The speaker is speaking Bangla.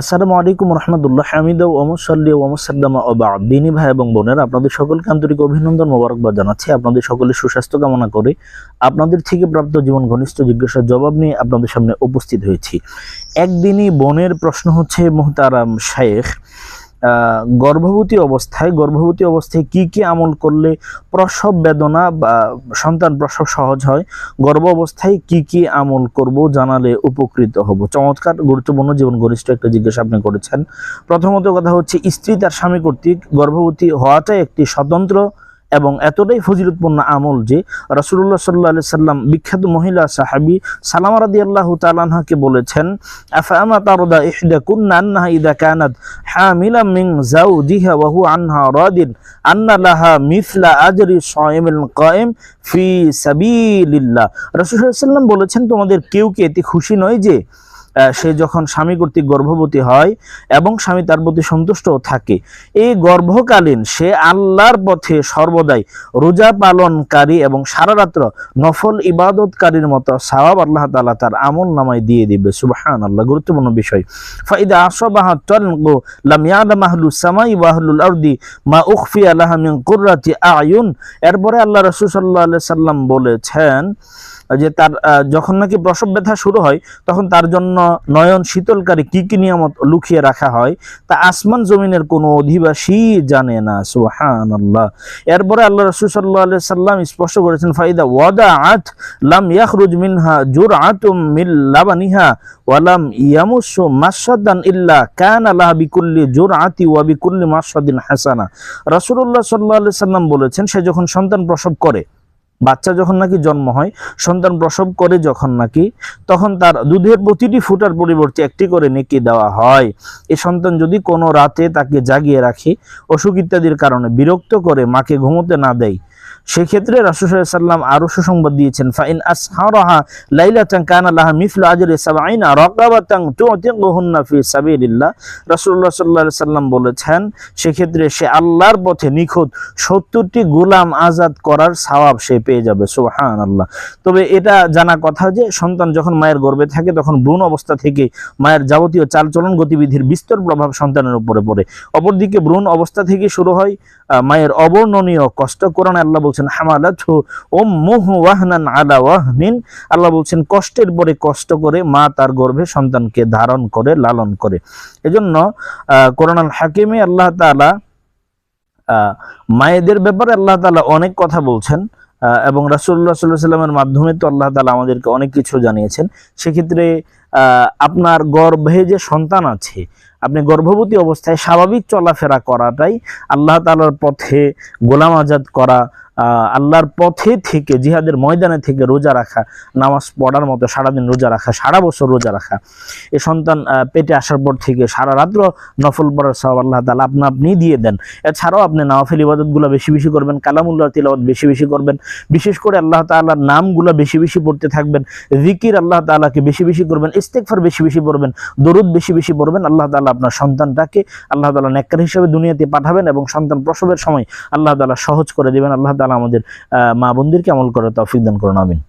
আসসালামু আলাইকুম রহমতুল্লাহ, হামিদ ওমসল্লি ওমসাল্লামা ওবা দিনী ভাই এবং বোনের, আপনাদের সকলকে আন্তরিক অভিনন্দন মোবারকবাদ জানাচ্ছি। আপনাদের সকলের সুস্বাস্থ্য কামনা করে আপনাদের থেকে প্রাপ্ত জীবন ঘনিষ্ঠ জিজ্ঞাসার জবাব নিয়ে আপনাদের সামনে উপস্থিত হয়েছি। একদিনই বোনের প্রশ্ন হচ্ছে, মোহতারাম শায়েখ গর্ভবতী অবস্থায় গর্ভবতী অবস্থায় কি কি আমল করলে প্রসব বেদনা বা সন্তান প্রসব সহজ হয়? গর্ভ অবস্থায় কি কি আমল করব জানালে উপকৃত হব? চমৎকার, গুরুত্বপূর্ণ, জীবন ঘনিষ্ঠ একটা জিজ্ঞাসা আপনি করেছেন। প্রথমত কথা হচ্ছে, স্ত্রী তার স্বামী কর্তৃক গর্ভবতী হওয়াটাই একটি স্বতন্ত্র এবং এতটাই ফজিলতপূর্ণ আমল যে রাসুল্লাহ সাল্লাহ সাল্লাম বিখ্যাত মহিলা সাহাবি সালাম রাদি আল্লাহ তালানহাকে বলেছেন বলেছেন, তোমাদের কেউ কি এতে খুশি নয় যে সে যখন স্বামী কর্তৃক গর্ভবতী হয় এবং স্বামী তার প্রতি সন্তুষ্ট থাকে, এই গর্ভকালীন সে আল্লাহর পথে সর্বদাই রোজা পালনকারী এবং সারা রাত্র নফল ইবাদতকারীর মতো সাওয়াব আল্লাহ তাআলা তার আমল নামায় দিয়ে দিবে। সুবহান আল্লাহ গুরুত্বপূর্ণ বিষয়। ফাইদা আসবাহা তলগো আহলুস সামাই ওয়া আহলুল আরদি মা উখফিয়া লাহা মিন কুররাতি আয়ুন। এরপরে আল্লাহ রাসূল আলাইহি সাল্লাম বলেছেন যে তার যখন নাকি প্রসব ব্যথা শুরু হয়, তখন তার জন্য নয়ন শীতলকারী কি কি নিয়ামত লুকিয়ে রাখা হয় তা আসমান জমিনের কোনো অধিবাসী জানে না সুহান আল্লাহ এরপরে আল্লাহ রসুল সাল্লাহ সাল্লাম স্পষ্ট করেছেন, ফাইদা ওয়াদা আত লাম ইয়াখরুজ মিনহা জুর আতুম মিল লাবানিহা ওয়ালাম ইয়ামুসু মাসাদান ইল্লা কান আল্লাহ বিকুল্লি জোর আতি ওয়া বিকুল্লি মাসাদিন হাসানা। রাসূলুল্লাহ সাল্লাহ সাল্লাম বলেছেন, সে যখন সন্তান প্রসব করে বাচ্চা যখন নাকি জন্ম হয়, সন্তান প্রসব করে যখন নাকি, তখন তার দুধের প্রতিটি ফুটার পরিবর্তে একটি করে নেকি দেওয়া হয়। এ সন্তান যদি কোনো রাতে তাকে জাগিয়ে রাখে, অসুখ ইত্যাদির কারণে বিরক্ত করে মাকে ঘুমোতে না দেয়, সেক্ষেত্রে রাসূল সাল্লাম আরও সুসংবাদ দিয়েছেন, ফাইন আসহারাহা লাইলাতান কানা লাহা মিসলু আজরি সাবঈনা রাকাবাতান তুতিকুহুন্না ফি সাল্লাম বলেছেন, সেক্ষেত্রে সে আল্লাহর পথে নিখুঁত সত্তরটি গোলাম আজাদ করার সওয়াব সে পেয়ে যাবে সুবহানাল্লাহ। তবে এটা জানা কথা যে সন্তান যখন মায়ের গর্ভে থাকে তখন ভ্রূণ অবস্থা থেকে মায়ের যাবতীয় চালচলন গতিবিধির বিস্তর প্রভাব সন্তানের উপরে পড়ে। অপরদিকে ভ্রূণ অবস্থা থেকে শুরু হয় মায়ের অবর্ণনীয় কষ্ট কোরআনে আল্লাহ বলছেন হামালাতহু উম্মুহু ওয়াহনান আলা ওয়াহনিন। আল্লাহ বলছেন কষ্টের পরে কষ্ট করে মা তার গর্ভে সন্তানকে ধারণ করে লালন করে। এজন্য আল হাকিমে আল্লাহ আহ, মায়েদের ব্যাপারে আল্লাহ তাআলা অনেক কথা বলছেন। এবং রাসুল্লাহ সাল্লাহ সাল্লামের মাধ্যমে তো আল্লাহ তালা আমাদেরকে অনেক কিছু জানিয়েছেন। সেক্ষেত্রে আপনার গর্ভে যে সন্তান আছে, আপনি গর্ভবতী অবস্থায় স্বাভাবিক চলাফেরা করাটাই আল্লাহ তালার পথে গোলাম আজাদ করা আল্লাহর পথে থেকে, জিহাদের ময়দানে থেকে রোজা রাখা, নামাজ পড়ার মতো সারাদিন রোজা রাখা, সারা বছর রোজা রাখা। এ সন্তান পেটে আসার পর থেকে সারা রাত্র নফল পড়ার সব আল্লাহ তালা আপনা আপনি দিয়ে দেন। এছাড়াও আপনি নাওয়াফেল ইবাদতগুলো বেশি বেশি করবেন, কালামুল্লাহ তিলাওয়াত বেশি বেশি করবেন। বিশেষ করে আল্লাহ তাআলার নামগুলো বেশি বেশি পড়তে থাকবেন। জিকির আল্লাহ তাআলাকে বেশি বেশি করবেন ইস্তেকফার বেশি বেশি পড়বেন, দরুদ বেশি বেশি পড়বেন। আল্লাহ তাআলা আপনার সন্তানটাকে আল্লাহ তাআলা নেককার হিসেবে দুনিয়াতে পাঠাবেন এবং সন্তান প্রসবের সময় আল্লাহ তাআলা সহজ করে দেবেন। আল্লাহ তাআলা আমাদের মা বোনদেরকে আমল করার তৌফিক দান করুন আমিন।